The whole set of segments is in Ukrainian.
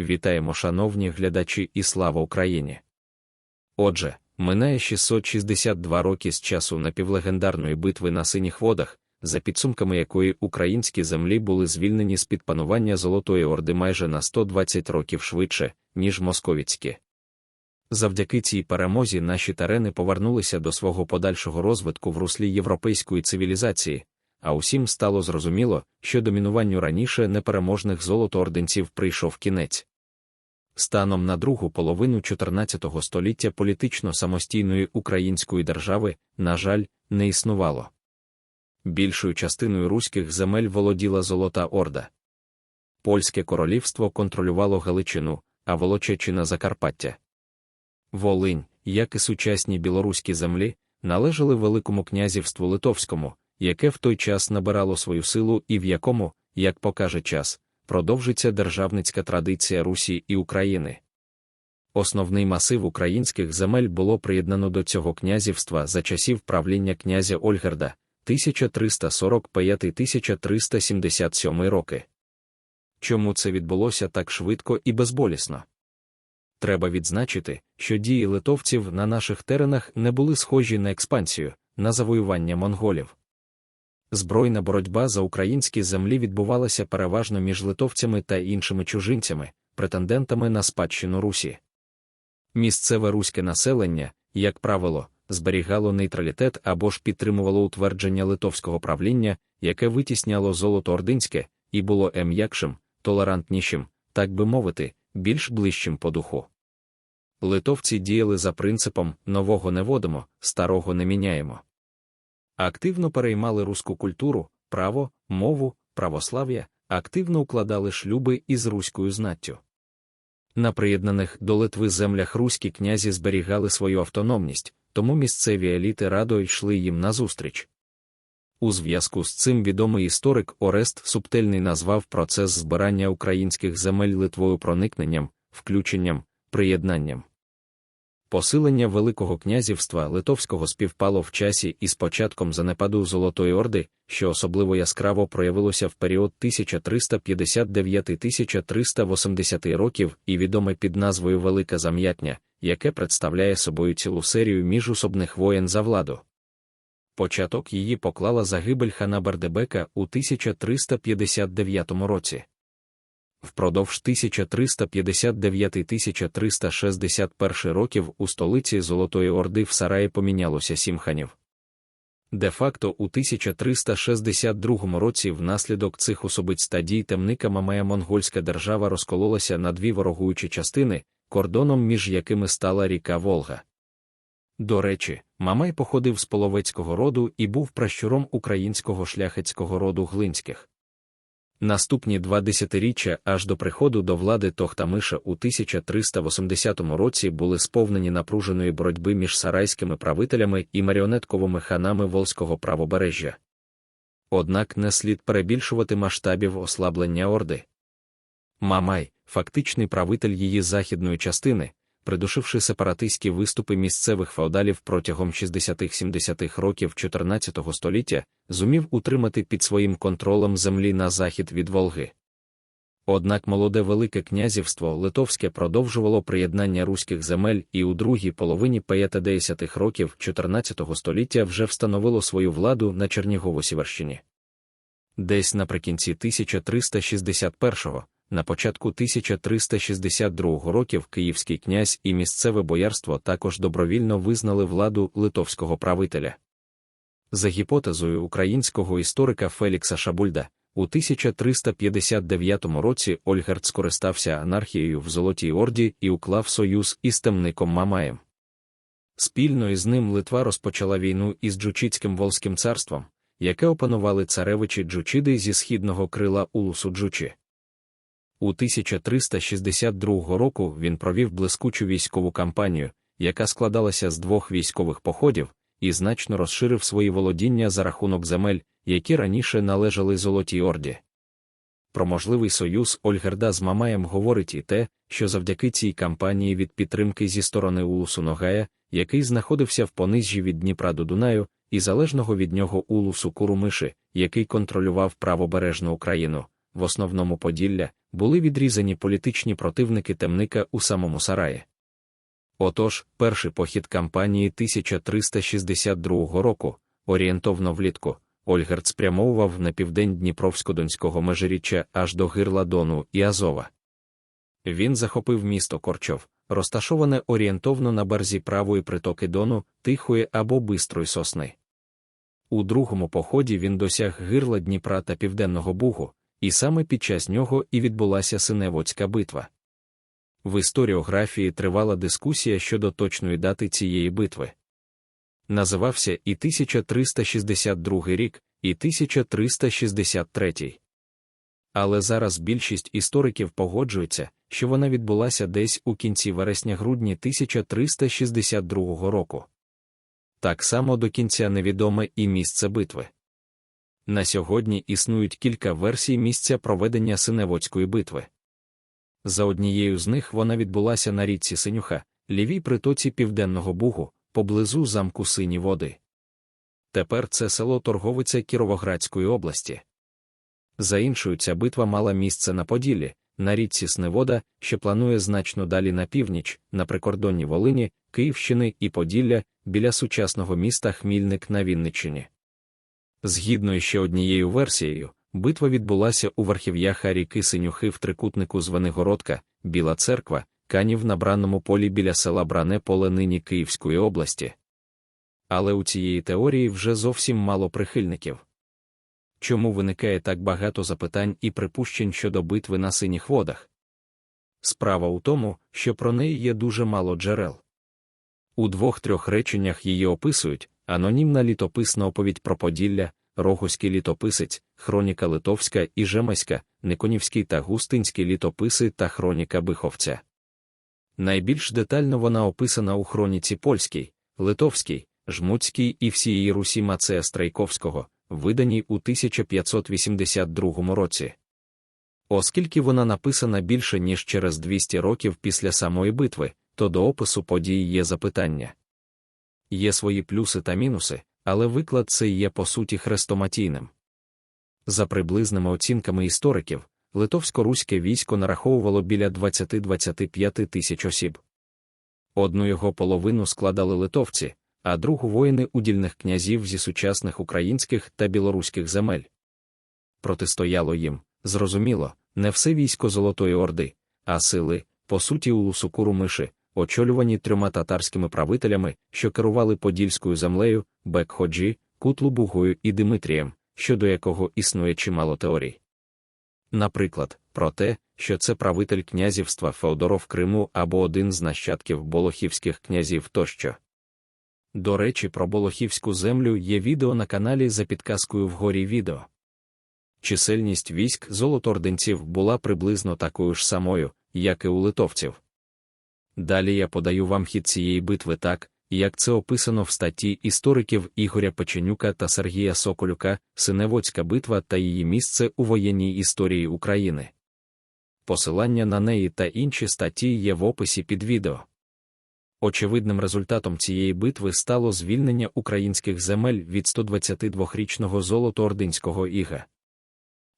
Вітаємо, шановні глядачі, і слава Україні! Отже, минає 662 роки з часу напівлегендарної битви на синіх водах, за підсумками якої українські землі були звільнені з під панування Золотої Орди майже на 120 років швидше, ніж московіцькі. Завдяки цій перемозі наші терени повернулися до свого подальшого розвитку в руслі європейської цивілізації, а усім стало зрозуміло, що домінуванню раніше непереможних золотоорденців прийшов кінець. Станом на другу половину 14 століття політично самостійної української держави, на жаль, не існувало. Більшою частиною руських земель володіла Золота Орда. Польське королівство контролювало Галичину, а Волочечина Закарпаття. Волинь, як і сучасні білоруські землі, належали Великому князівству Литовському, яке в той час набирало свою силу і в якому, як покаже час, продовжиться державницька традиція Русі і України. Основний масив українських земель було приєднано до цього князівства за часів правління князя Ольгерда 1345-1377 роки. Чому це відбулося так швидко і безболісно? Треба відзначити, що дії литовців на наших теренах не були схожі на експансію, на завоювання монголів. Збройна боротьба за українські землі відбувалася переважно між литовцями та іншими чужинцями, претендентами на спадщину Русі. Місцеве руське населення, як правило, зберігало нейтралітет або ж підтримувало утвердження литовського правління, яке витісняло золото ординське, і було ем'якшим, толерантнішим, так би мовити, більш ближчим по духу. Литовці діяли за принципом нового не водимо, старого не міняємо. Активно переймали руську культуру, право, мову, православ'я, активно укладали шлюби із руською знаттю. На приєднаних до Литви землях руські князі зберігали свою автономність, тому місцеві еліти радо йшли їм назустріч. У зв'язку з цим відомий історик Орест Субтельний назвав процес збирання українських земель Литвою проникненням, включенням, приєднанням. Посилення Великого князівства Литовського співпало в часі із початком занепаду Золотої Орди, що особливо яскраво проявилося в період 1359-1380 років і відоме під назвою Велике Зам'ятня, яке представляє собою цілу серію міжусобних воєн за владу. Початок її поклала загибель хана Бардебека у 1359 році. Впродовж 1359-1361 років у столиці Золотої Орди в Сараї помінялося сім ханів. Де-факто у 1362 році внаслідок цих особиць та дій темника Мамая монгольська держава розкололася на дві ворогуючі частини, кордоном між якими стала ріка Волга. До речі, Мамай походив з половецького роду і був пращуром українського шляхетського роду глинських. Наступні два десятиріччя аж до приходу до влади Тохтамиша у 1380 році були сповнені напруженої боротьби між сарайськими правителями і маріонетковими ханами Волзького правобережжя. Однак не слід перебільшувати масштабів ослаблення Орди. Мамай, фактичний правитель її західної частини, придушивши сепаратистські виступи місцевих феодалів протягом 60-70-х років 14 століття, зумів утримати під своїм контролем землі на захід від Волги. Однак молоде Велике князівство Литовське продовжувало приєднання руських земель і у другій половині 50-х років 14 століття вже встановило свою владу на Чернігово-Сіверщині. Десь наприкінці 1361-го, на початку 1362 років київський князь і місцеве боярство також добровільно визнали владу литовського правителя. За гіпотезою українського історика Фелікса Шабульда, у 1359 році Ольгерд скористався анархією в Золотій Орді і уклав союз із темником Мамаєм. Спільно із ним Литва розпочала війну із Джучицьким Волзьким царством, яке опанували царевичі Джучиди зі східного крила Улусу Джучі. У 1362 року він провів блискучу військову кампанію, яка складалася з двох військових походів, і значно розширив свої володіння за рахунок земель, які раніше належали Золотій Орді. Про можливий союз Ольгерда з Мамаєм говорить і те, що завдяки цій кампанії від підтримки зі сторони Улусу Ногая, який знаходився в понижжі від Дніпра до Дунаю, і залежного від нього Улусу Курумиши, який контролював правобережну Україну, в основному Поділля, були відрізані політичні противники темника у самому Сараї. Отож, перший похід кампанії 1362 року, орієнтовно влітку, Ольгерт спрямовував на південь Дніпровсько-Донського межиріччя аж до гирла Дону і Азова. Він захопив місто Корчов, розташоване орієнтовно на берзі правої притоки Дону, Тихої або Бистрої сосни. У другому поході він досяг гирла Дніпра та Південного Бугу, і саме під час нього і відбулася Синеводська битва. В історіографії тривала дискусія щодо точної дати цієї битви. Називався і 1362 рік, і 1363. Але зараз більшість істориків погоджується, що вона відбулася десь у кінці вересня-грудні 1362 року. Так само до кінця невідоме і місце битви. На сьогодні існують кілька версій місця проведення Синеводської битви. За однією з них вона відбулася на річці Синюха, лівій притоці Південного Бугу, поблизу замку Сині Води. Тепер це село торговиця Кіровоградської області. За іншою, ця битва мала місце на Поділлі, на річці Сневода, що планує значно далі на північ, на прикордонні Волині, Київщини і Поділля, біля сучасного міста Хмільник на Вінниччині. Згідно ще однією версією, битва відбулася у верхів'ях ріки Синюхи в трикутнику Звенигородка, Біла церква, канів на бранному полі біля села Бране поле нині Київської області. Але у цієї теорії вже зовсім мало прихильників. Чому виникає так багато запитань і припущень щодо битви на синіх водах? Справа у тому, що про неї є дуже мало джерел. У двох-трьох реченнях її описують анонімна літописна оповідь про Поділля, Рогуський літописець, хроніка Литовська і Жемаська, Никонівський та Густинські літописи та хроніка Биховця. Найбільш детально вона описана у хроніці польській, литовській, жмуцькій і всієї Русі Мацея Страйковського, виданій у 1582 році. Оскільки вона написана більше ніж через 200 років після самої битви, то до опису подій є запитання. Є свої плюси та мінуси, але виклад цей є по суті хрестоматійним. За приблизними оцінками істориків, литовсько-руське військо нараховувало біля 20-25 тисяч осіб. Одну його половину складали литовці, а другу воїни удільних князів зі сучасних українських та білоруських земель. Протистояло їм, зрозуміло, не все військо Золотої Орди, а сили, по суті, у Лусукуру миші, очолювані трьома татарськими правителями, що керували Подільською землею, Бекходжі, Кутлубугою і Димитрієм, щодо якого існує чимало теорій. Наприклад, про те, що це правитель князівства Феодоров Криму або один з нащадків болохівських князів тощо. До речі, про Болохівську землю є відео на каналі за підказкою вгорі відео. Чисельність військ золоторденців була приблизно такою ж самою, як і у литовців. Далі я подаю вам хід цієї битви так, як це описано в статті істориків Ігоря Печенюка та Сергія Соколюка, Синеводська битва та її місце у воєнній історії України. Посилання на неї та інші статті є в описі під відео. Очевидним результатом цієї битви стало звільнення українських земель від 122-річного золотоординського іга.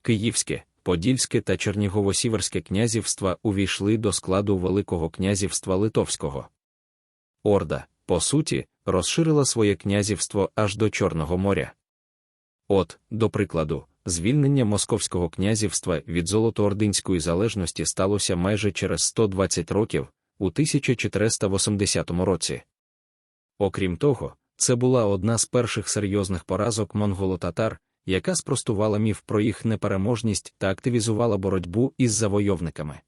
Київське, Подільське та Чернігово-Сіверське князівства увійшли до складу Великого князівства Литовського. Орда, по суті, розширила своє князівство аж до Чорного моря. От, до прикладу, звільнення Московського князівства від золотоординської залежності сталося майже через 120 років у 1480 році. Окрім того, це була одна з перших серйозних поразок монголо-татар, яка спростувала міф про їх непереможність та активізувала боротьбу із завойовниками.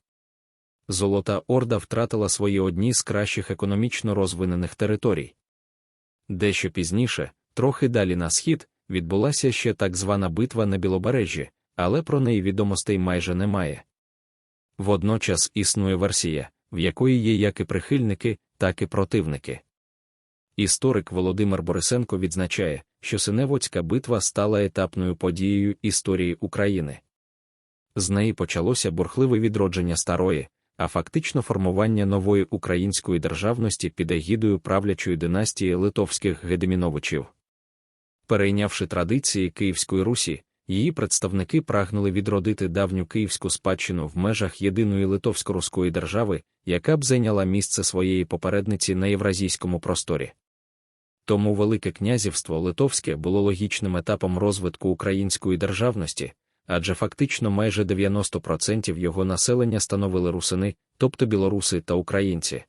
Золота Орда втратила свої одні з кращих економічно розвинених територій. Дещо пізніше, трохи далі на схід, відбулася ще так звана битва на Білобережжі, але про неї відомостей майже немає. Водночас існує версія, в якої є як і прихильники, так і противники. Історик Володимир Борисенко відзначає, що Синеводська битва стала етапною подією історії України. З неї почалося бурхливе відродження старої, а фактично формування нової української державності під егідою правлячої династії литовських Гедеміновичів. Перейнявши традиції Київської Русі, її представники прагнули відродити давню київську спадщину в межах єдиної литовсько-руської держави, яка б зайняла місце своєї попередниці на євразійському просторі. Тому Велике князівство Литовське було логічним етапом розвитку української державності, адже фактично майже 90% його населення становили русини, тобто білоруси та українці.